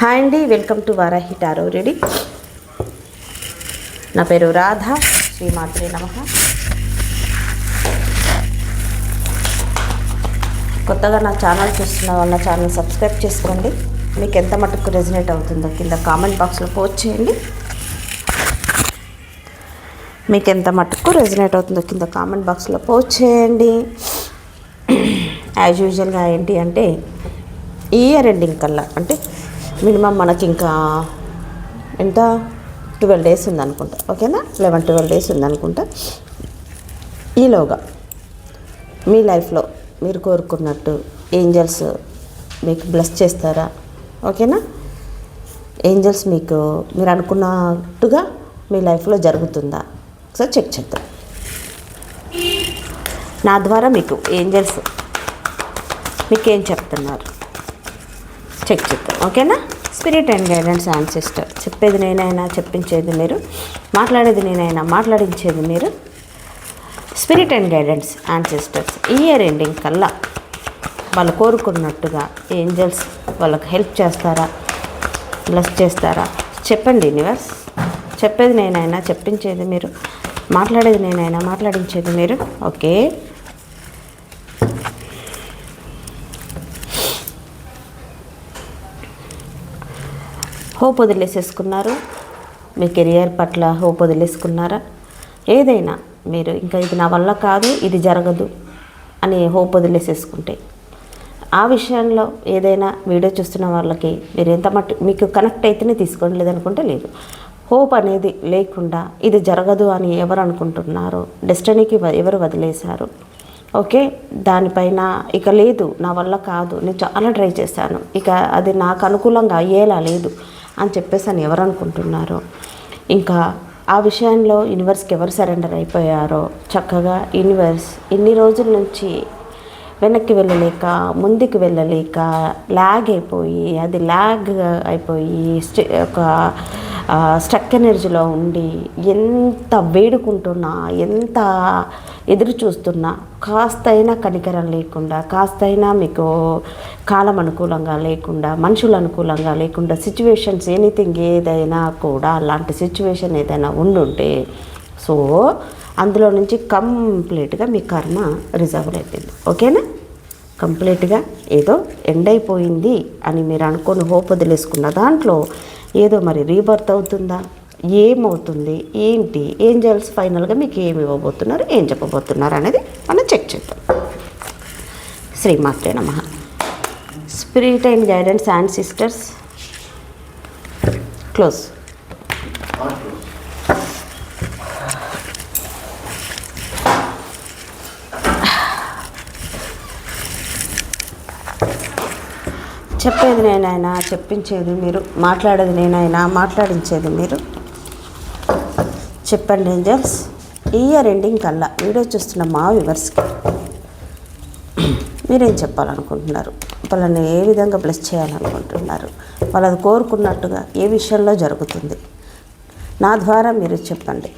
Hi అండి welcome to Varahi tarot ready. నా పేరు రాధ శ్రీమాత్రే నమ. కొత్తగా నా ఛానల్ చూస్తున్న వాళ్ళ ఛానల్ సబ్స్క్రైబ్ చేసుకోండి. మీకు ఎంత మటుకు రెజినేట్ అవుతుందో కింద కామెంట్ బాక్స్లో పోస్ట్ చేయండి. మీకు ఎంత మటుకు రెజినేట్ అవుతుందో కింద కామెంట్ బాక్స్లో పోస్ట్ చేయండి. యాజ్ యూజువల్గా ఏంటి అంటే ఇయర్ ఎండింగ్ కల్లా అంటే మినిమం మనకి ఇంకా ఎంత? ట్వెల్వ్ డేస్ ఉందనుకుంటా. ఓకేనా? లెవెన్ ట్వెల్వ్ డేస్ ఉందనుకుంటా. ఈలోగా మీ లైఫ్లో మీరు కోరుకున్నట్టు ఏంజల్స్ మీకు బ్లెస్ చేస్తారా? ఓకేనా? ఏంజల్స్ మీకు మీరు అనుకున్నట్టుగా మీ లైఫ్లో జరుగుతుందా? ఒకసారి చెక్ చేద్దాం. నా ద్వారా మీకు ఏంజల్స్ మీకేం చెప్తున్నారు? చెక్ చేద్దాం ఓకేనా? స్పిరిట్ అండ్ గైడెన్స్ ఆన్సిస్టర్ చెప్పేది నేనైనా చెప్పించేది మీరు. మాట్లాడేది నేనైనా మాట్లాడించేది మీరు. Spirit and guidance ancestors year ending కల్లా వాళ్ళు కోరుకున్నట్టుగా ఏంజల్స్ వాళ్ళకి హెల్ప్ చేస్తారా? బ్లెస్ చేస్తారా? చెప్పండి యూనివర్స్ చెప్పేది నేనైనా చెప్పించేది మీరు. మాట్లాడేది నేనైనా మాట్లాడించేది మీరు. ఓకే? హోప్ వదిలేసేసుకున్నారు. మీ కెరియర్ పట్ల హోప్ వదిలేసుకున్నారా? ఏదైనా మీరు ఇంకా ఇది నా వల్ల కాదు ఇది జరగదు అని హోప్ వదిలేసేసుకుంటే. ఆ విషయంలో ఏదైనా వీడియో చూస్తున్న వాళ్ళకి మీరు ఎంత మట్టు మీకు కనెక్ట్ అయితేనే తీసుకోండి లేదనుకుంటే లేదు. హోప్ అనేది లేకుండా ఇది జరగదు అని ఎవరు అనుకుంటున్నారో డెస్టినీకి వ- ఎవరు వదిలేశారు? ఓకే దానిపైన ఇక లేదు నా వల్ల కాదు నేను చాలా ట్రై చేశాను. ఇక అది నాకు అనుకూలంగా అయ్యేలా లేదు. అని చెప్పేసి అని ఎవరు అనుకుంటున్నారో. ఇంకా ఆ విషయంలో యూనివర్స్కి ఎవరు సరెండర్ అయిపోయారో చక్కగా యూనివర్స్ ఇన్ని రోజుల నుంచి వెనక్కి వెళ్ళలేక ముందుకు వెళ్ళలేక ల్యాగ్ అయిపోయి అది ల్యాగ్ అయిపోయి ఒక స్ట్రక్ ఎనర్జీలో ఉండి ఎంత వేడుకుంటున్నా ఎంత ఎదురు చూస్తున్నా కాస్తైనా కనికరం లేకుండా కాస్తైనా మీకు కాలం అనుకూలంగా లేకుండా మనుషులు అనుకూలంగా లేకుండా సిచ్యువేషన్స్ ఎనీథింగ్ ఏదైనా కూడా అలాంటి సిచ్యువేషన్ ఏదైనా ఉండుంటే సో అందులో నుంచి కంప్లీట్గా మీ కర్మ రిజర్వ్ అయిపోయింది. ఓకేనా? కంప్లీట్గా ఏదో ఎండ్ అయిపోయింది అని మీరు అనుకొని హోప్ వదిలేసుకున్న దాంట్లో ఏదో మరి రీబర్త్ అవుతుందా? ఏమవుతుంది? ఏంటి? ఏంజల్స్ ఫైనల్గా మీకు ఏమి ఇవ్వబోతున్నారు? ఏం చెప్పబోతున్నారు అనేది మనం చెక్ చేద్దాం. శ్రీమాత్రే నమ. Spirit and guidance ancestors close. చెప్పేది నేనైనా చెప్పించేది మీరు మాట్లాడేది నేనైనా మాట్లాడించేది మీరు. చెప్పండి ఏంజల్స్ ఈ ఇయర్ ఎండింగ్ కల్లా వీడియో చూస్తున్న మా వ్యూవర్స్కి మీరేం చెప్పాలనుకుంటున్నారు? వాళ్ళని ఏ విధంగా బ్లెస్ చేయాలనుకుంటున్నారు? వాళ్ళది కోరుకున్నట్టుగా ఏ విషయంలో జరుగుతుంది? నా ద్వారా మీరు చెప్పండి.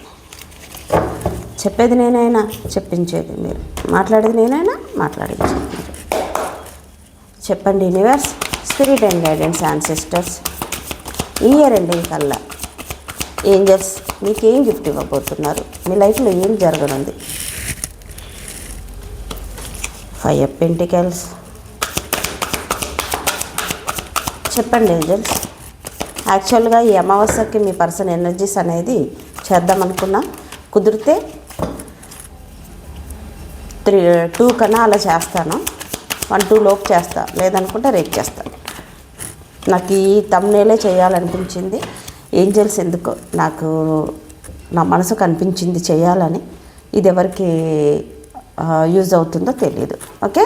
చెప్పేది నేనైనా చెప్పించేది మీరు. మాట్లాడేది నేనైనా మాట్లాడించేది మీరు. చెప్పండి universe spirit and guidance sisters ఈ ఇయర్ ఎండింగ్ కల్లా ఏంజల్స్ మీకు ఏం గిఫ్ట్ ఇవ్వబోతున్నారు? మీ లైఫ్లో ఏం జరగనుంది? ఫైవ్ అప్ పెంటికల్స్ చెప్పండి ఏంజల్స్ యాక్చువల్గా ఈ అమావాస్యకి మీ పర్సన్ ఎనర్జీస్ అనేది చేద్దాం అనుకున్నా కుదిరితే త్రీ టూ కన్నా అలా చేస్తాను. వన్ టూ లోపు చేస్తా. లేదనుకుంటే రేపు చేస్తాను నాకు ఈ తమ్నేలే చేయాలనిపించింది. ఏంజల్స్ ఎందుకో నాకు నా మనసు కనిపించింది చేయాలని. ఇది ఎవరికి యూజ్ అవుతుందో తెలియదు okay?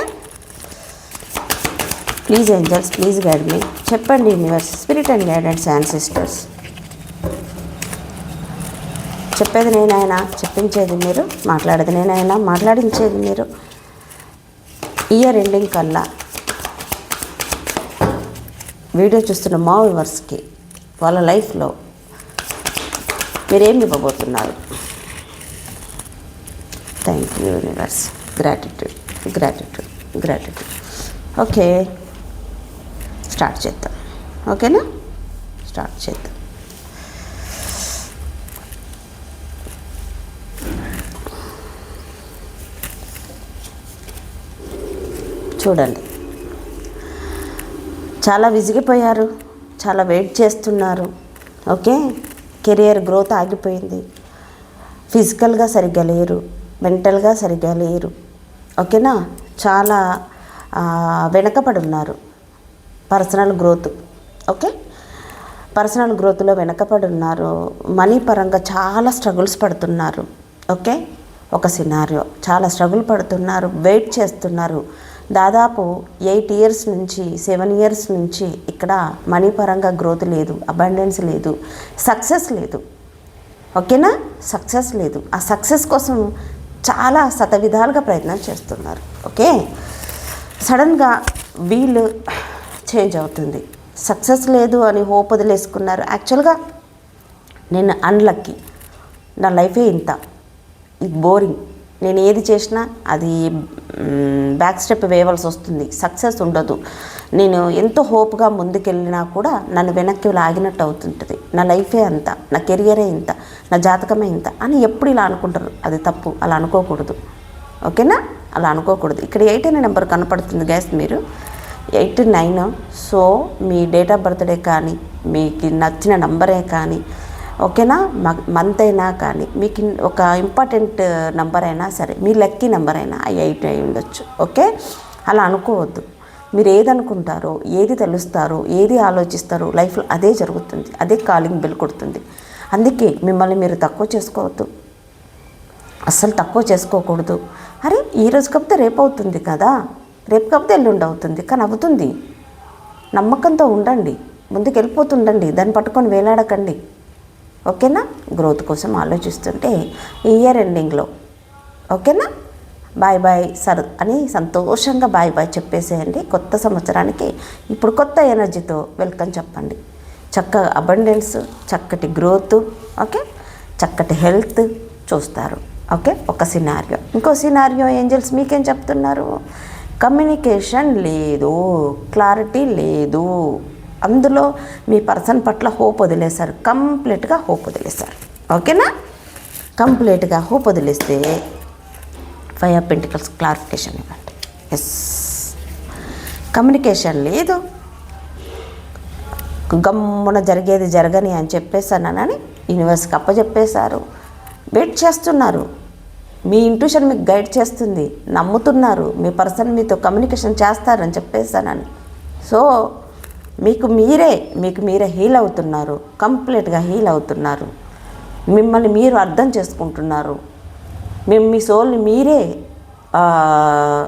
Please angels please guide me. చెప్పండి universe spirit and guidance ancestors sisters. చెప్పేది నేనైనా చెప్పించేది మీరు మాట్లాడేది నేనైనా మాట్లాడించేది మీరు. ఇయర్ ఎండింగ్ కల్లా. వీడియో చూస్తున్న మా వ్యూవర్స్కి వాళ్ళ లైఫ్లో మీరేం ఇవ్వబోతున్నారు? Thank you universe gratitude gratitude gratitude okay start చేద్దాం. ఓకేనా స్టార్ట్ చేద్దాం. చూడండి చాలా విసిగిపోయారు. చాలా వెయిట్ చేస్తున్నారు. ఓకే? కెరియర్ గ్రోత్ ఆగిపోయింది. ఫిజికల్గా సరిగ్గా లేరు. మెంటల్గా సరిగ్గా లేరు. ఓకేనా? చాలా వెనకబడి వెనకపడి ఉన్నారు. Personal growth. ఓకే? పర్సనల్ గ్రోత్లో వెనకపడి ఉన్నారు. మనీ పరంగా చాలా స్ట్రగుల్స్ పడుతున్నారు. ఓకే? ఒక సినారియో. చాలా స్ట్రగుల్ పడుతున్నారు. వెయిట్ చేస్తున్నారు. దాదాపు ఎయిట్ ఇయర్స్ నుంచి సెవెన్ ఇయర్స్ నుంచి ఇక్కడ మనీ పరంగా గ్రోత్ లేదు అబండెన్స్ లేదు సక్సెస్ లేదు. ఓకేనా? సక్సెస్ లేదు. ఆ సక్సెస్ కోసం చాలా శత విధాలుగా ప్రయత్నం చేస్తున్నారు. ఓకే? సడన్గా వీళ్ళు చేంజ్ అవుతుంది. సక్సెస్ లేదు అని హోప్ వదిలేసుకున్నారు. యాక్చువల్గా నేను అన్లక్కీ. నా లైఫే ఇంత. ఇది బోరింగ్. నేను ఏది చేసినా అది బ్యాక్ స్టెప్ వేయవలసి వస్తుంది. సక్సెస్ ఉండదు. నేను ఎంతో హోప్గా ముందుకెళ్ళినా కూడా నన్ను వెనక్కి లాగినట్టు అవుతుంటుంది. నా లైఫే అంత నా కెరియరే ఇంత నా జాతకమే ఇంత అని ఎప్పుడు ఇలా అనుకుంటారు. అది తప్పు. అలా అనుకోకూడదు. ఓకేనా? అలా అనుకోకూడదు. ఇక్కడ ఎయిట్ అనే నెంబర్ కనపడుతుంది గ్యాస్ మీరు. ఎయిట్ నైన్ సో మీ డేట్ ఆఫ్ బర్త్డే కానీ మీకు నచ్చిన నంబరే కానీ ఓకేనా? మంత్ అయినా కానీ మీకు ఒక ఇంపార్టెంట్ నెంబర్ అయినా సరే మీ లక్కీ నెంబర్ అయినా ఆ ఎయిట్ అయి ఉండొచ్చు ఓకే? అలా అనుకోవద్దు. మీరు ఏది అనుకుంటారో ఏది తెలుస్తారో ఏది ఆలోచిస్తారో లైఫ్లో అదే జరుగుతుంది అదే కాలింగ్ బెల్ కొడుతుంది. అందుకే మిమ్మల్ని మీరు తక్కువ చేసుకోవద్దు. అస్సలు తక్కువ చేసుకోకూడదు. అరే ఈ కాకపోతే రేపు అవుతుంది కదా? రేపు కాకపోతే ఎల్లుండి అవుతుంది కానీ అవుతుంది. నమ్మకంతో ఉండండి. ముందుకు వెళ్ళిపోతుండండి దాన్ని పట్టుకొని వేలాడకండి. ఓకేనా? గ్రోత్ కోసం ఆలోచిస్తుంటే ఇయర్ ఎండింగ్లో. ఓకేనా? బాయ్ బాయ్ సర్ అని సంతోషంగా బాయ్ బాయ్ చెప్పేసేయండి. కొత్త సంవత్సరానికి ఇప్పుడు కొత్త ఎనర్జీతో వెల్కమ్ చెప్పండి. చక్కగా అబండెన్స్ చక్కటి గ్రోత్ ఓకే? చక్కటి హెల్త్ చూస్తారు. ఓకే? ఒక సినారియో. ఇంకో సినారియో ఏంజల్స్ మీకేం చెప్తున్నారు? కమ్యూనికేషన్ లేదు క్లారిటీ లేదు. అందులో మీ పర్సన్ పట్ల హోప్ వదిలేశారు. కంప్లీట్గా హోప్ వదిలేశారు. ఓకేనా? కంప్లీట్గా హోప్ వదిలేస్తే ఫైవ్ ఆఫ్ పెంటికల్స్ క్లారిఫికేషన్ ఇవ్వండి. ఎస్ కమ్యూనికేషన్ లేదు. గమ్మున జరిగేది జరగని అని చెప్పేసానని యూనివర్స్కి అప్పచెప్పేశారు వెయిట్ చేస్తున్నారు. మీ ఇంట్యూషన్ మీకు గైడ్ చేస్తుంది. నమ్ముతున్నారు. మీ పర్సన్ మీతో కమ్యూనికేషన్ చేస్తారని చెప్పేసానని సో మీకు మీరే మీకు మీరే హీల్ అవుతున్నారు కంప్లీట్గా హీల్ అవుతున్నారు. మిమ్మల్ని మీరు అర్థం చేసుకుంటున్నారు. మేము మీ సోల్ని మీరే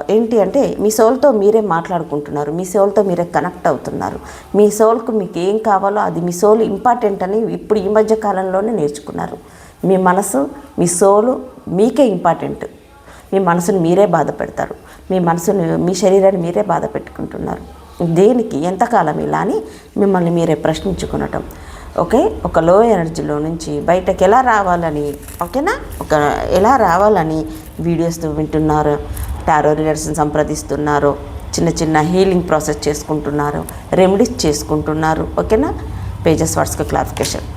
ఏంటి అంటే మీ సోల్తో మీరే మాట్లాడుకుంటున్నారు మీ సోల్తో మీరే కనెక్ట్ అవుతున్నారు. మీ సోల్కు మీకు ఏం కావాలో అది మీ సోల్ ఇంపార్టెంట్ అని ఇప్పుడు ఈ మధ్య కాలంలోనే నేర్చుకున్నారు. మీ మనసు మీ సోలు మీకే ఇంపార్టెంట్. మీ మనసుని మీరే బాధ పెడతారు. మీ మనసును మీ శరీరాన్ని మీరే బాధ పెట్టుకుంటున్నారు. దేనికి ఎంతకాలం ఇలా అని మిమ్మల్ని మీరే ప్రశ్నించుకునటం. ఓకే? ఒక లో ఎనర్జీలో నుంచి బయటకు ఎలా రావాలని ఓకేనా? ఒక ఎలా రావాలని వీడియోస్ వింటున్నారు టారో రీడర్స్ని సంప్రదిస్తున్నారు చిన్న చిన్న హీలింగ్ ప్రాసెస్ చేసుకుంటున్నారు రెమెడీస్ చేసుకుంటున్నారు ఓకేనా? పేజెస్ వాట్స్కి క్లారిఫికేషన్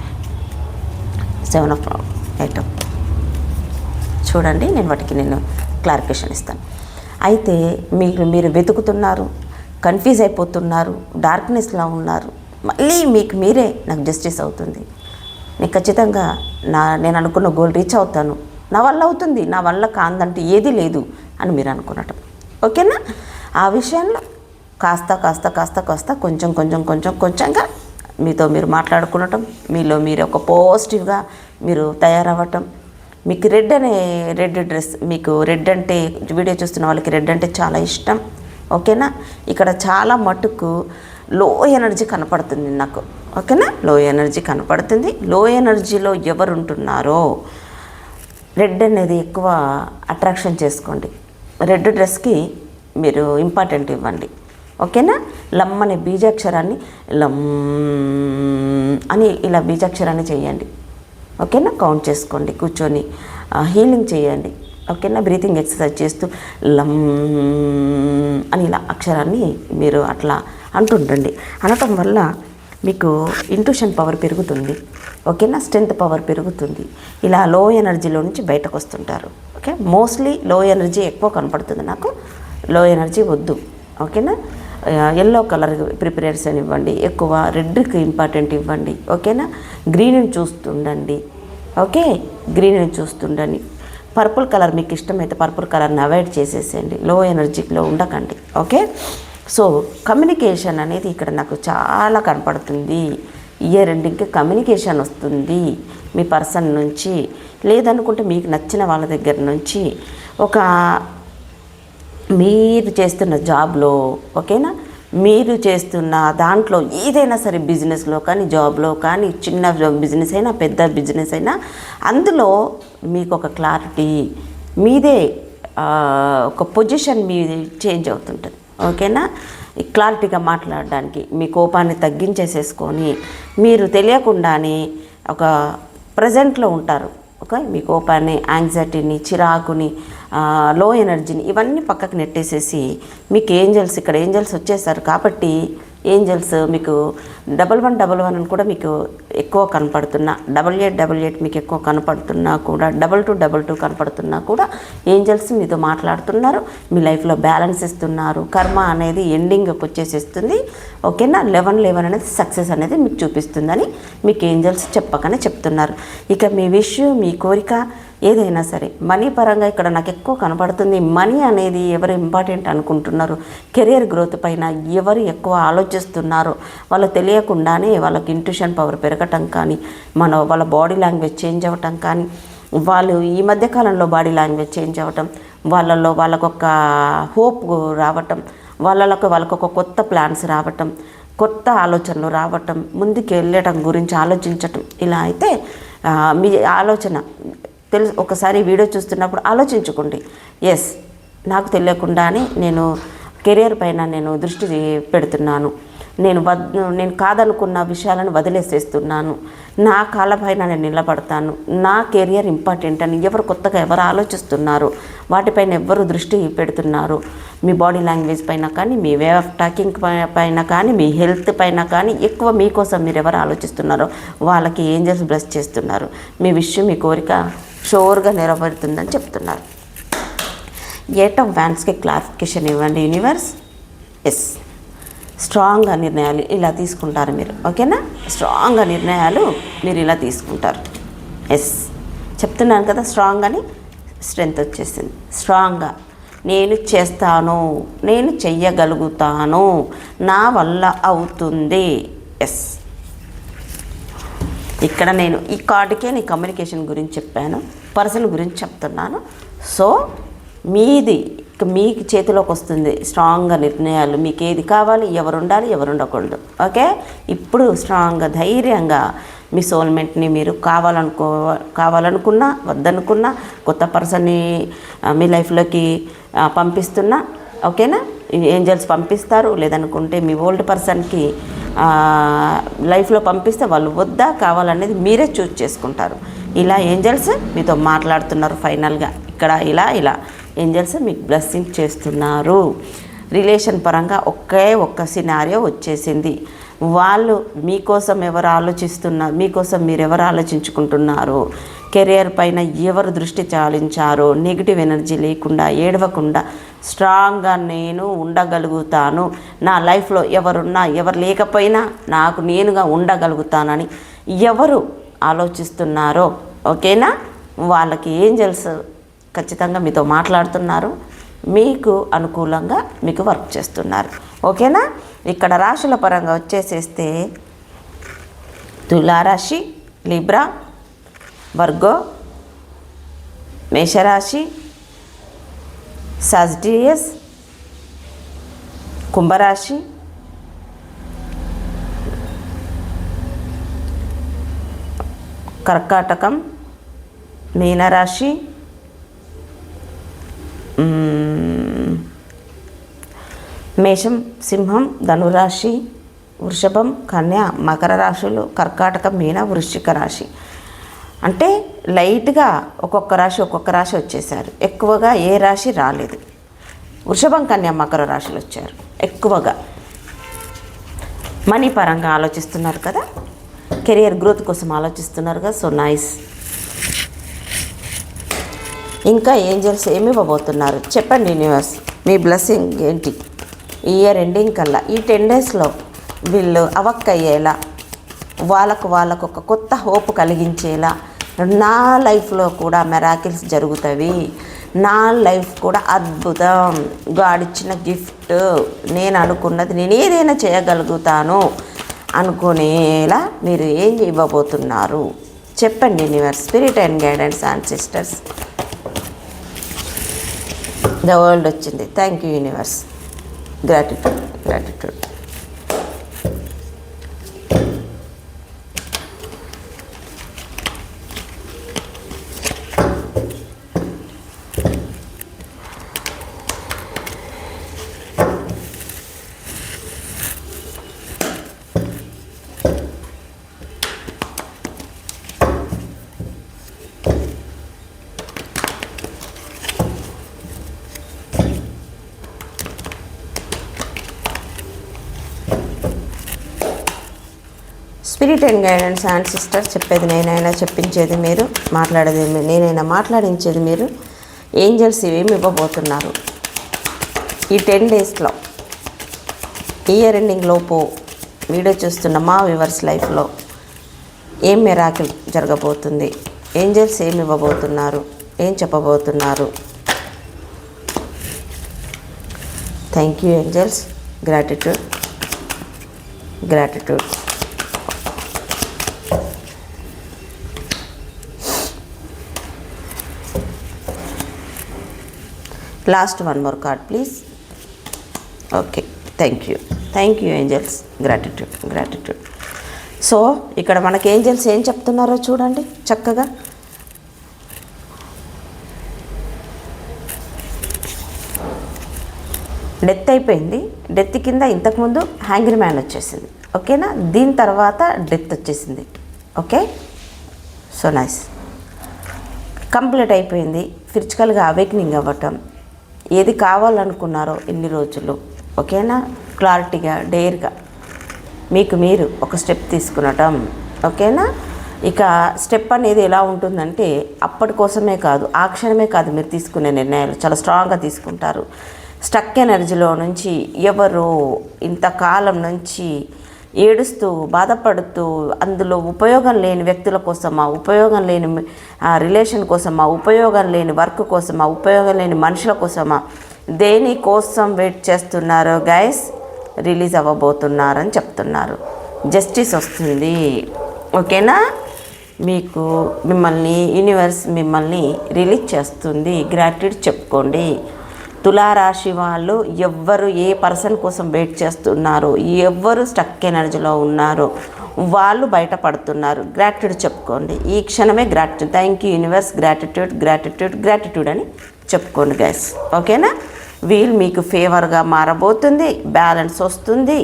సెవెన్ ఆఫ్ ఐటమ్ చూడండి నేను వాటికి నేను క్లారిఫికేషన్ ఇస్తాను. అయితే మీరు మీరు వెతుకుతున్నారు కన్ఫ్యూజ్ అయిపోతున్నారు డార్క్నెస్లా ఉన్నారు. మళ్ళీ మీకు మీరే నాకు జస్టిస్ అవుతుంది. నేను ఖచ్చితంగా నా నేను అనుకున్న గోల్ రీచ్ అవుతాను. నా వల్ల అవుతుంది నా వల్ల కాందంటే ఏది లేదు అని మీరు అనుకున్నట్టు. ఓకేనా? ఆ విషయంలో కాస్త కాస్త కాస్త కాస్త కొంచెం కొంచెం కొంచెం కొంచెంగా మీతో మీరు మాట్లాడుకునటం మీలో మీరు ఒక పాజిటివ్గా మీరు తయారవ్వటం. మీకు రెడ్ అనే రెడ్ డ్రెస్ మీకు రెడ్ అంటే వీడియో చూస్తున్న వాళ్ళకి రెడ్ అంటే చాలా ఇష్టం. ఓకేనా? ఇక్కడ చాలా మటుకు లో ఎనర్జీ కనపడుతుంది నాకు. ఓకేనా? లో ఎనర్జీ కనపడుతుంది. లో ఎనర్జీలో ఎవరు ఉంటున్నారో రెడ్ అనేది ఎక్కువ అట్రాక్షన్ చేసుకోండి. రెడ్ డ్రెస్కి మీరు ఇంపార్టెంట్ ఇవ్వండి. ఓకేనా? లమ్ అనే బీజాక్షరాన్ని లమ్ అని ఇలా బీజాక్షరాన్ని చేయండి. ఓకేనా? కౌంట్ చేసుకోండి కూర్చొని హీలింగ్ చేయండి. ఓకేనా? బ్రీతింగ్ ఎక్సర్సైజ్ చేస్తూ లమ్ అని ఇలా అక్షరాన్ని మీరు అట్లా అంటుండండి. అనటం వల్ల మీకు ఇంట్యూషన్ పవర్ పెరుగుతుంది. ఓకేనా? స్ట్రెంత్ పవర్ పెరుగుతుంది. ఇలా లో ఎనర్జీలో నుంచి బయటకు వస్తుంటారు. ఓకే? మోస్ట్లీ లో ఎనర్జీ ఎక్కువ కనపడుతుంది నాకు. లో ఎనర్జీ వద్దు. ఓకేనా? ఎల్లో కలర్ ప్రిపరేషన్ ఇవ్వండి. ఎక్కువ రెడ్కి ఇంపార్టెంట్ ఇవ్వండి. ఓకేనా? గ్రీన్ చూస్తుండండి. ఓకే? గ్రీన్ చూస్తుండండి. పర్పుల్ కలర్ మీకు ఇష్టమైతే పర్పుల్ కలర్ని అవాయిడ్ చేసేసేయండి. లో ఎనర్జీలో ఉండకండి. ఓకే? సో కమ్యూనికేషన్ అనేది ఇక్కడ నాకు చాలా కనపడుతుంది. ఇయర్ ఎండింగ్కి కమ్యూనికేషన్ వస్తుంది మీ పర్సన్ నుంచి. లేదనుకుంటే మీకు నచ్చిన వాళ్ళ దగ్గర నుంచి ఒక మీరు చేస్తున్న జాబ్లో ఓకేనా? మీరు చేస్తున్న దాంట్లో ఏదైనా సరే బిజినెస్లో కానీ జాబ్లో కానీ చిన్న బిజినెస్ అయినా పెద్ద బిజినెస్ అయినా అందులో మీకు ఒక క్లారిటీ మీదే ఒక పొజిషన్ మీ చేంజ్ అవుతుంటుంది. ఓకేనా? క్లారిటీగా మాట్లాడడానికి మీ కోపాన్ని తగ్గించేసేసుకొని మీరు తెలియకుండానే ఒక ప్రజెంట్లో ఉంటారు. ఓకే? మీ కోపాన్ని యాంగ్జైటీని చిరాకుని లో ఎనర్జీని ఇవన్నీ పక్కకు నెట్టేసేసి మీకు ఏంజల్స్ ఇక్కడ ఏంజల్స్ వచ్చేసారు కాబట్టి ఏంజల్స్ మీకు డబల్ వన్ డబల్ వన్ అని కూడా మీకు ఎక్కువ కనపడుతున్నా. డబల్ ఎయిట్ డబల్ ఎయిట్ మీకు ఎక్కువ కనపడుతున్నా కూడా డబల్ టూ డబల్ టూ కనపడుతున్నా కూడా ఏంజల్స్ మీతో మాట్లాడుతున్నారు. మీ లైఫ్లో బ్యాలెన్స్ ఇస్తున్నారు. కర్మ అనేది ఎండింగ్కి వచ్చేసేస్తుంది. ఓకేనా లెవెన్ లెవెన్ అనేది సక్సెస్ అనేది మీకు చూపిస్తుందని మీకు ఏంజల్స్ చెప్పకనే చెప్తున్నారు. ఇక మీ విష్ మీ కోరిక ఏదైనా సరే మనీ పరంగా ఇక్కడ నాకు ఎక్కువ కనపడుతుంది. మనీ అనేది ఎవరు ఇంపార్టెంట్ అనుకుంటున్నారు? కెరియర్ గ్రోత్ పైన ఎవరు ఎక్కువ ఆలోచిస్తున్నారో? వాళ్ళు తెలియకుండానే వాళ్ళకి ఇంట్యూషన్ పవర్ పెరగటం కానీ మన వాళ్ళ బాడీ లాంగ్వేజ్ చేంజ్ అవ్వటం కానీ వాళ్ళు ఈ మధ్య కాలంలో బాడీ లాంగ్వేజ్ చేంజ్ అవ్వటం వాళ్ళల్లో వాళ్ళకొక హోప్ రావటం వాళ్ళకు వాళ్ళకొక కొత్త ప్లాన్స్ రావటం కొత్త ఆలోచనలు రావటం ముందుకు వెళ్ళటం గురించి ఆలోచించటం ఇలా అయితే మీ ఆలోచన తెలుసు ఒకసారి వీడియో చూస్తున్నప్పుడు ఆలోచించుకోండి. ఎస్ నాకు తెలియకుండానే నేను కెరియర్ పైన నేను దృష్టి పెడుతున్నాను. నేను వద్ నేను కాదనుకున్న విషయాలను వదిలేసేస్తున్నాను. నా కాళ్ళపైన నేను నిలబడతాను. నా కెరియర్ ఇంపార్టెంట్ అని ఎవరు కొత్తగా ఎవరు ఆలోచిస్తున్నారు? వాటిపైన ఎవరు దృష్టి పెడుతున్నారు? మీ బాడీ లాంగ్వేజ్ పైన కానీ మీ వే ఆఫ్ టాకింగ్ పైన కానీ మీ హెల్త్ పైన కానీ ఎక్కువ మీకోసం మీరు ఎవరు ఆలోచిస్తున్నారో వాళ్ళకి ఏంజల్స్ బ్లెస్ చేస్తున్నారు. మీ విషయం మీ కోరిక షోర్గా నెరవేరుతుందని చెప్తున్నారు. గేట్ ఆఫ్ వ్యాన్స్కి క్లారిఫికేషన్ ఇవ్వండి యూనివర్స్. ఎస్. స్ట్రాంగ్గా నిర్ణయాలు ఇలా తీసుకుంటారు మీరు. ఓకేనా? స్ట్రాంగ్గా నిర్ణయాలు మీరు ఇలా తీసుకుంటారు. ఎస్. చెప్తున్నాను కదా స్ట్రాంగ్ అని స్ట్రెంగ్త్ వచ్చేసింది. స్ట్రాంగ్గా. నేను చేస్తాను నేను చెయ్యగలుగుతాను. నా వల్ల అవుతుంది. ఎస్. ఇక్కడ నేను ఈ కార్డుకే నీ కమ్యూనికేషన్ గురించి చెప్పాను పర్సన్ గురించి చెప్తున్నాను. సో మీది ఇక మీకు చేతిలోకి వస్తుంది స్ట్రాంగ్గా నిర్ణయాలు. మీకు ఏది కావాలి ఎవరు ఉండాలి ఎవరు ఉండకూడదు. ఓకే? ఇప్పుడు స్ట్రాంగ్గా ధైర్యంగా మీ సోల్మెంట్ని మీరు కావాలనుకో కావాలనుకున్నా వద్దనుకున్నా కొత్త పర్సన్ని మీ లైఫ్లోకి పంపిస్తున్నా. ఓకేనా? ఏంజల్స్ పంపిస్తారు. లేదనుకుంటే మీ ఓల్డ్ పర్సన్కి లైఫ్లో పంపిస్తే వాళ్ళు వద్దా కావాలనేది మీరే చూస్ చేసుకుంటారు. ఇలా ఏంజల్స్ మీతో మాట్లాడుతున్నారు ఫైనల్గా. ఇక్కడ ఇలా ఇలా. ఏంజల్స్ మీకు బ్లెస్సింగ్ చేస్తున్నారు. రిలేషన్ పరంగా ఒకే ఒక్క సినారియో వచ్చేసింది. వాళ్ళు మీకోసం ఎవరు ఆలోచిస్తున్నారు మీకోసం మీరు ఎవరు ఆలోచించుకుంటున్నారు? కెరియర్ పైన ఎవరు దృష్టి చాలించారు? నెగిటివ్ ఎనర్జీ లేకుండా ఏడవకుండా స్ట్రాంగ్గా నేను ఉండగలుగుతాను. నా లైఫ్లో ఎవరున్నా ఎవరు లేకపోయినా నాకు నేనుగా ఉండగలుగుతానని ఎవరు ఆలోచిస్తున్నారో ఓకేనా? వాళ్ళకి ఏంజల్స్ ఖచ్చితంగా మీతో మాట్లాడుతున్నారు. మీకు అనుకూలంగా మీకు వర్క్ చేస్తున్నారు. ఓకేనా? ఇక్కడ రాశుల పరంగా వచ్చేసేస్తే తులారాశి లిబ్రా వర్గో మేషరాశి సజ్డియస్ కుంభరాశి కర్కాటకం మీనరాశి మ్మ్, మేషం సింహం ధనురాశి వృషభం కన్య మకర రాశులు కర్కాటక మీన వృశ్చిక రాశి. అంటే లైట్గా ఒక్కొక్క రాశి ఒక్కొక్క రాశి వచ్చేసారు. ఎక్కువగా ఏ రాశి రాలేదు. వృషభం కన్యా మకర రాశులు వచ్చారు. ఎక్కువగా. మనీ పరంగా ఆలోచిస్తున్నారు కదా? కెరియర్ గ్రోత్ కోసం ఆలోచిస్తున్నారు కదా? So nice. ఇంకా ఏంజల్స్ ఏమి ఇవ్వబోతున్నారు? చెప్పండి యూనివర్స్. మీ బ్లెస్సింగ్ ఏంటి? ఇయర్ ఎండింగ్ కల్లా. ఈ టెన్ డేస్లో వీళ్ళు అవక్ అయ్యేలా వాళ్ళకు వాళ్ళకు ఒక కొత్త హోప్ కలిగించేలా నా లైఫ్లో కూడా మెరాకిల్స్ జరుగుతాయి నా లైఫ్ కూడా అద్భుతం. గాడిచ్చిన గిఫ్ట్ నేను అనుకున్నది నేను ఏదైనా చేయగలుగుతాను అనుకునేలా మీరు ఏం ఇవ్వబోతున్నారు? చెప్పండి universe. Spirit and guidance ancestors. The world వచ్చింది. Thank you universe. Gratitude gratitude spirit and guidance ancestor చెప్పేది నేనైనా చెప్పించేది మీరు మాట్లాడేది నేనైనా మాట్లాడించేది మీరు. ఏంజల్స్ ఇవేమి ఇవ్వబోతున్నారు. ఈ టెన్ డేస్లో ఇయర్ ఎండింగ్ లోపు వీడియో చూస్తున్న మా వివర్స్ లైఫ్లో ఏం మెరాకిల్ జరగబోతుంది? ఏంజల్స్ ఏమి ఇవ్వబోతున్నారు? ఏం చెప్పబోతున్నారు? Thank you angels. Gratitude. Gratitude. Last one more card please okay thank you thank you angels gratitude gratitude so ఇక్కడ మనకి ఏంజల్స్ ఏం చెప్తున్నారో చూడండి చక్కగా. డెత్ అయిపోయింది. డెత్ కింద ఇంతకుముందు హ్యాంగర్ మ్యాన్ వచ్చేసింది. ఓకేనా దీని తర్వాత డెత్ వచ్చేసింది. ఓకే సో నైస్ కంప్లీట్ అయిపోయింది. ఫిజికల్గా అవేక్నింగ్ అవ్వటం. ఏది కావాలనుకున్నారో ఇన్ని రోజులు. ఓకేనా? క్లారిటీగా డేర్గా. మీకు మీరు ఒక స్టెప్ తీసుకునటం. ఓకేనా? ఇక స్టెప్ అనేది ఎలా ఉంటుందంటే అప్పటి కోసమే కాదు ఆ క్షణమే కాదు మీరు తీసుకునే నిర్ణయాలు. చాలా స్ట్రాంగ్గా తీసుకుంటారు. స్టక్ ఎనర్జీలో నుంచి ఎవరు ఇంతకాలం నుంచి ఏడుస్తూ బాధపడుతూ అందులో ఉపయోగం లేని వ్యక్తుల కోసమా ఉపయోగం లేని ఆ, రిలేషన్ కోసమా ఉపయోగం లేని వర్క్ కోసమా ఉపయోగం లేని మనుషుల కోసమా దేని కోసం వెయిట్ చేస్తున్నారో గైస్ రిలీజ్ అవ్వబోతున్నారని చెప్తున్నారు. జస్టిస్ వస్తుంది. ఓకేనా? మీకు మిమ్మల్ని యూనివర్స్ మిమ్మల్ని రిలీజ్ చేస్తుంది. గ్రాట్యూడ్ చెప్పుకోండి. తులారాశి వాళ్ళు ఎవ్వరు ఏ పర్సన్ కోసం వెయిట్ చేస్తున్నారు ఎవ్వరు స్టక్ ఎనర్జీలో ఉన్నారో వాళ్ళు బయటపడుతున్నారు. గ్రాటిట్యూడ్ చెప్పుకోండి. ఈ క్షణమే gratitude thank you universe gratitude gratitude gratitude అని చెప్పుకోండి గైస్ ఓకేనా వీల్ మీకు ఫేవర్గా మారబోతుంది. బ్యాలెన్స్ వస్తుంది.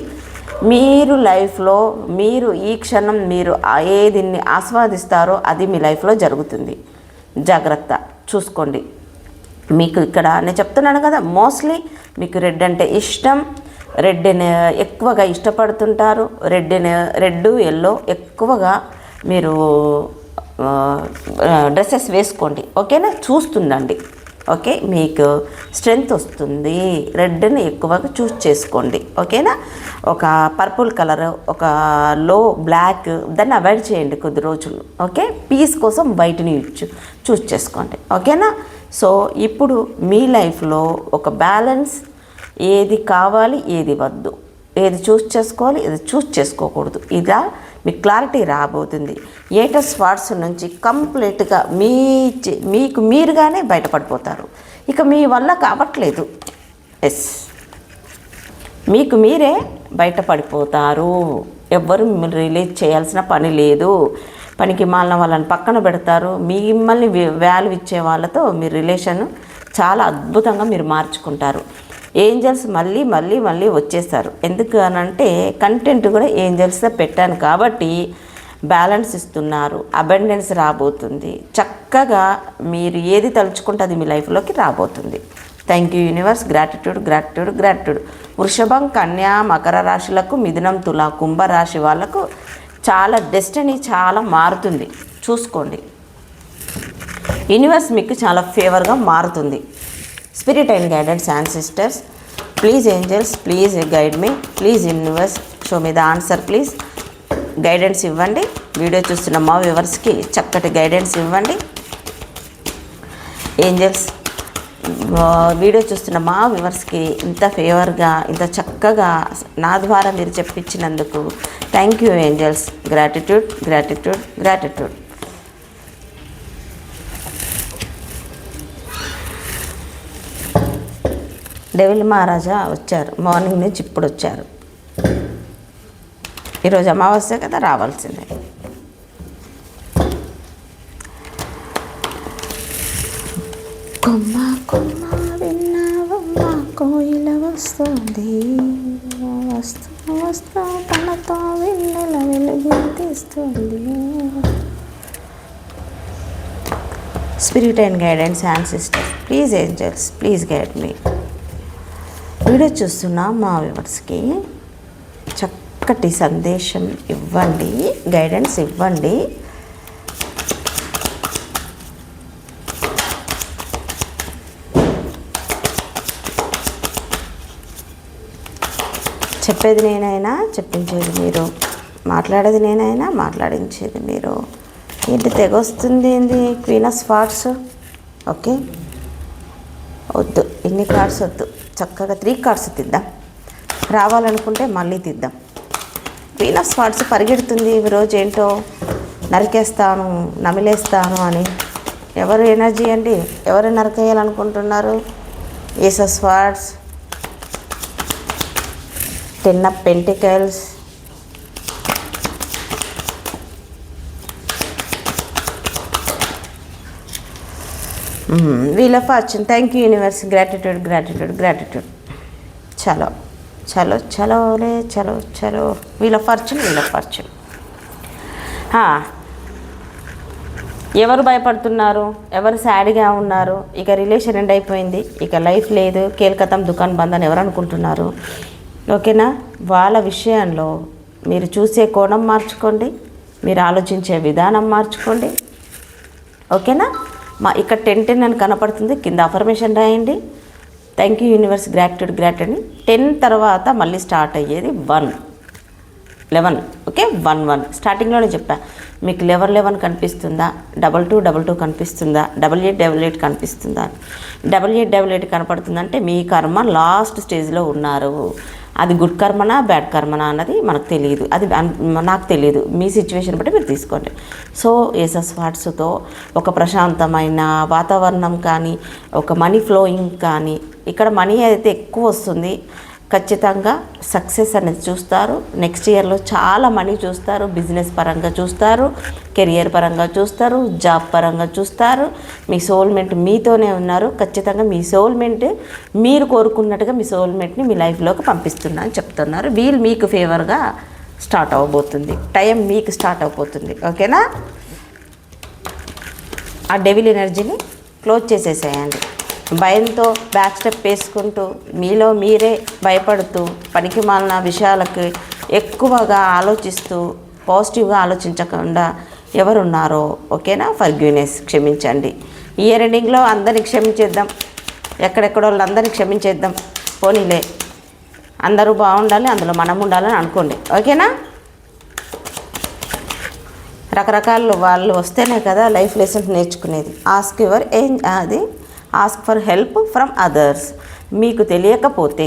మీరు లైఫ్లో మీరు ఈ క్షణం మీరు ఏ దీన్ని ఆస్వాదిస్తారో అది మీ లైఫ్లో జరుగుతుంది. జాగ్రత్త. చూసుకోండి. మీకు ఇక్కడ నేను చెప్తున్నాను కదా మోస్ట్లీ మీకు రెడ్ అంటే ఇష్టం. రెడ్ని ఎక్కువగా ఇష్టపడుతుంటారు. రెడ్ రెడ్ ఎల్లో ఎక్కువగా మీరు డ్రెస్సెస్ వేసుకోండి. ఓకేనా? చూస్తుండండి. ఓకే? మీకు స్ట్రెంగ్త్ వస్తుంది. రెడ్ని ఎక్కువగా చూస్ చేసుకోండి. ఓకేనా? ఒక పర్పుల్ కలర్ ఒక లో బ్లాక్ దాన్ని అవాయిడ్ చేయండి కొద్ది రోజులు. ఓకే? పీస్ కోసం వైట్ని ఇచ్చు చూస్ చేసుకోండి. ఓకేనా? సో ఇప్పుడు మీ లైఫ్లో ఒక బ్యాలెన్స్ ఏది కావాలి ఏది వద్దు. ఏది చూస్ చేసుకోవాలి ఏది చూస్ చేసుకోకూడదు. ఇలా మీకు క్లారిటీ రాబోతుంది. ఏటస్ వాట్స్ నుంచి కంప్లీట్గా మీ మీకు మీరుగానే బయటపడిపోతారు. ఇక మీ వల్ల కావట్లేదు. ఎస్. మీకు మీరే బయటపడిపోతారు. ఎవ్వరు మిమ్మల్ని రిలీజ్ చేయాల్సిన పని లేదు. పనికి మాలిన వాళ్ళని పక్కన పెడతారు. మిమ్మల్ని వాల్యూ ఇచ్చే వాళ్ళతో మీ రిలేషన్ చాలా అద్భుతంగా మీరు మార్చుకుంటారు. ఏంజల్స్ మళ్ళీ మళ్ళీ మళ్ళీ వచ్చేస్తారు. ఎందుకు అనంటే కంటెంట్ కూడా ఏంజల్స్ పెట్టాను కాబట్టి బ్యాలెన్స్ ఇస్తున్నారు. అబెండెన్స్ రాబోతుంది. చక్కగా మీరు ఏది తలుచుకుంటే అది మీ లైఫ్లోకి రాబోతుంది. Thank you universe gratitude gratitude gratitude వృషభం కన్యా మకర రాశులకు మిథునం తుల కుంభ రాశి వాళ్ళకు చాలా డెస్టినీ చాలా మారుతుంది. చూసుకోండి. యూనివర్స్ మీకు చాలా ఫేవర్గా మారుతుంది. Spirit and guidance ancestors sisters please angels please guide me please universe show me the answer please guidance ఇవ్వండి. వీడియో చూస్తున్న మా వ్యూవర్స్కి చక్కటి గైడెన్స్ ఇవ్వండి. ఏంజల్స్ వీడియో చూస్తున్న మా వ్యూవర్స్కి ఇంత ఫేవర్గా ఇంత చక్కగా నా ద్వారా మీరు చెప్పించినందుకు thank you angels. Gratitude gratitude gratitude. Devil మహారాజా వచ్చారు. మార్నింగ్ నుంచి ఇప్పుడు వచ్చారు ఈరోజు అమావాస్య కదా రావాల్సిందే. కొమ్మ విన్నావమ్మా విన్నావమ్మ కోయిల వస్తుంది. వస్తూ వస్తూ తనతో వెన్నెల వెలుగు తీస్తుంది. Spirit and guidance and sisters please angels please guide me video చూస్తున్న మా వ్యూవర్స్కి చక్కటి సందేశం ఇవ్వండి గైడెన్స్ ఇవ్వండి. చెప్పేది నేనైనా చెప్పించేది మీరు. మాట్లాడేది నేనైనా మాట్లాడించేది మీరు. ఏంటి తెగొస్తుంది ఏంది క్వీన్ ఆఫ్ స్పాట్స్? ఓకే. వద్దు ఇన్ని కార్డ్స్ వద్దు. చక్కగా త్రీ కార్డ్స్ తిద్దాం. రావాలనుకుంటే మళ్ళీ తిద్దాం. క్వీన్ ఆఫ్ స్పాట్స్ పరిగెడుతుంది ఈరోజు ఏంటో? నరికేస్తాను నమిలేస్తాను అని. ఎవరు ఎనర్జీ అండి? ఎవరు నరికేయాలనుకుంటున్నారు? Ace of ten of pentacles wheel of fortune thank you universe gratitude gratitude gratitude చలో చలో చలోలే చలో చలో wheel of fortune wheel of fortune ఎవరు భయపడుతున్నారు? ఎవరు సాడ్గా ఉన్నారు? ఇక రిలేషన్ ఎండ్ అయిపోయింది. ఇక లైఫ్ లేదు. కేల్కతం దుకాన్ బంద్ అని ఎవరు అనుకుంటున్నారు? ఓకేనా? వాళ్ళ విషయంలో మీరు చూసే కోణం మార్చుకోండి. మీరు ఆలోచించే విధానం మార్చుకోండి. ఓకేనా? మా ఇక్కడ టెన్ టెన్ అని కనపడుతుంది. కింద అఫర్మేషన్ రాయండి. థ్యాంక్ యూ యూనివర్స్ గ్రాట్యూడ్ గ్రాట్ అని. టెన్ తర్వాత మళ్ళీ స్టార్ట్ అయ్యేది one eleven okay? One one స్టార్టింగ్లోనే చెప్పా. మీకు లెవెన్ లెవెన్ కనిపిస్తుందా? డబల్ టూ డబల్ టూ కనిపిస్తుందా? డబల్ ఎయిట్ డబల్ ఎయిట్ కనిపిస్తుందా? డబల్ ఎయిట్ డబల్ ఎయిట్ కనపడుతుందంటే మీ కర్మ లాస్ట్ స్టేజ్లో ఉన్నారు. అది గుడ్ కర్మనా బ్యాడ్ కర్మనా అన్నది మనకు తెలియదు. అది నాకు తెలియదు. మీ సిచ్యువేషన్ బట్టి మీరు తీసుకోండి. సో ఏసస్ వాట్స్తో ఒక ప్రశాంతమైన వాతావరణం కానీ ఒక మనీ ఫ్లోయింగ్ కానీ ఇక్కడ మనీ అయితే ఎక్కువ వస్తుంది. ఖచ్చితంగా సక్సెస్ అనేది చూస్తారు. నెక్స్ట్ ఇయర్లో చాలా మనీ చూస్తారు. బిజినెస్ పరంగా చూస్తారు. కెరియర్ పరంగా చూస్తారు. జాబ్ పరంగా చూస్తారు. మీ సోల్మెంట్ మీతోనే ఉన్నారు. ఖచ్చితంగా మీ సోల్మెంట్ మీరు కోరుకున్నట్టుగా మీ సోల్మెంట్ని మీ లైఫ్లోకి పంపిస్తున్నా అని చెప్తున్నారు. వీల్ మీకు ఫేవర్గా స్టార్ట్ అవ్వబోతుంది టైం మీకు స్టార్ట్ అవ్వబోతుంది ఓకేనా ఆ డెవిల్ ఎనర్జీని క్లోజ్ చేసేసేయండి. భయంతో బ్యాక్ స్టెప్ వేసుకుంటూ మీలో మీరే భయపడుతూ పనికి మాలిన విషయాలకి ఎక్కువగా ఆలోచిస్తూ పాజిటివ్గా ఆలోచించకుండా ఎవరున్నారో ఓకేనా? ఫర్గ్యూనెస్ క్షమించండి. ఇయర్ ఎండింగ్లో అందరిని క్షమించేద్దాం. ఎక్కడెక్కడో వాళ్ళందరినీ క్షమించేద్దాం. పోనీలే. అందరూ బాగుండాలి అందులో మనం ఉండాలని అనుకోండి. ఓకేనా? రకరకాల వాళ్ళు వస్తేనే కదా లైఫ్ లెసన్స్ నేర్చుకునేది. ఆస్క్ యువర్ ఏం అది ask for help from others మీకు తెలియకపోతే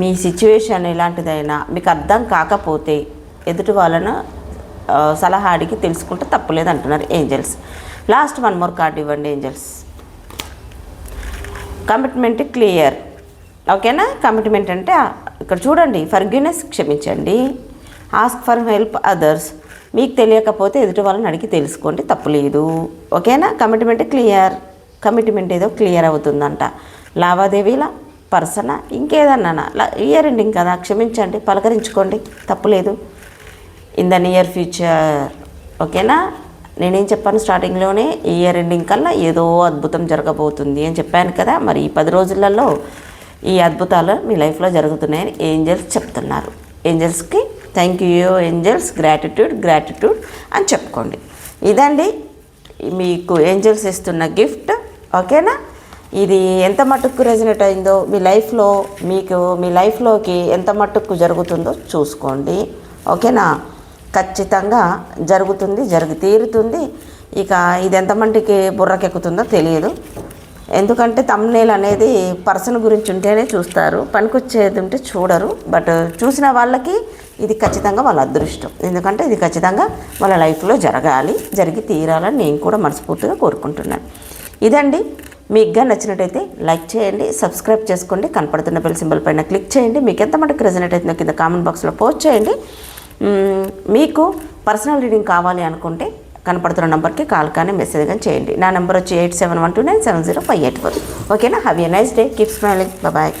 మీ సిచ్యువేషన్ ఎలాంటిదైనా మీకు అర్థం కాకపోతే ఎదుటి వాళ్ళను సలహా అడిగి తెలుసుకుంటే తప్పులేదు అంటున్నారు angels last one more card ఇవ్వండి ఏంజల్స్ కమిట్మెంట్ క్లియర్ ఓకేనా కమిట్మెంట్ అంటే ఇక్కడ చూడండి ఫర్గ్యూనెస్ క్షమించండి. ఆస్క్ ఫర్ హెల్ప్ అదర్స్ మీకు తెలియకపోతే ఎదుటి వాళ్ళని అడిగి తెలుసుకోండి తప్పులేదు. ఓకేనా కమిట్మెంట్ క్లియర్ కమిట్మెంట్ ఏదో క్లియర్ అవుతుందంట. లావాదేవీల పర్సన ఇంకేదన్నా ఇయర్ ఎండింగ్ కదా క్షమించండి పలకరించుకోండి తప్పులేదు. ఇన్ ద నియర్ ఫ్యూచర్ ఓకేనా? నేనేం చెప్పాను స్టార్టింగ్లోనే ఈ ఇయర్ ఎండింగ్ కల్లా ఏదో అద్భుతం జరగబోతుంది అని చెప్పాను కదా మరి ఈ పది రోజులలో ఈ అద్భుతాలు మీ లైఫ్లో జరుగుతున్నాయని ఏంజల్స్ చెప్తున్నారు. ఏంజల్స్కి thank you angels gratitude gratitude అని చెప్పుకోండి. ఇదండి మీకు ఏంజల్స్ ఇస్తున్న గిఫ్ట్ ఓకేనా? ఇది ఎంత మట్టుకు రెజినేట్ అయిందో మీ లైఫ్లో మీకు మీ లైఫ్లోకి ఎంత మట్టుకు జరుగుతుందో చూసుకోండి. ఓకేనా? ఖచ్చితంగా జరుగుతుంది జరిగి తీరుతుంది. ఇక ఇది ఎంతమందికి బుర్రకెక్కుతుందో తెలియదు. ఎందుకంటే తమ్నేల్ అనేది పర్సన్ గురించి ఉంటేనే చూస్తారు. పనికొచ్చేది ఉంటే చూడరు. బట్ చూసిన వాళ్ళకి ఇది ఖచ్చితంగా వాళ్ళ అదృష్టం. ఎందుకంటే ఇది ఖచ్చితంగా వాళ్ళ లైఫ్లో జరగాలి జరిగి తీరాలని నేను కూడా మనస్ఫూర్తిగా కోరుకుంటున్నాను. ఇదండి. మీకు గా నచ్చినట్టయితే లైక్ చేయండి సబ్స్క్రైబ్ చేసుకోండి కనపడుతున్న బెల్ సింబల్ పైన క్లిక్ చేయండి మీకు ఎంత మటుకు రెజనేట్ అవుతుందో కింద కామెంట్ బాక్స్లో పోస్ట్ చేయండి. మీకు పర్సనల్ రీడింగ్ కావాలి అనుకుంటే కనపడుతున్న నెంబర్కి కాల్ కానీ మెసేజ్ కానీ చేయండి. నా నెంబర్ వచ్చి eight seven one two nine seven zero five eight four. ఓకేనా? Have a nice day keep smiling bye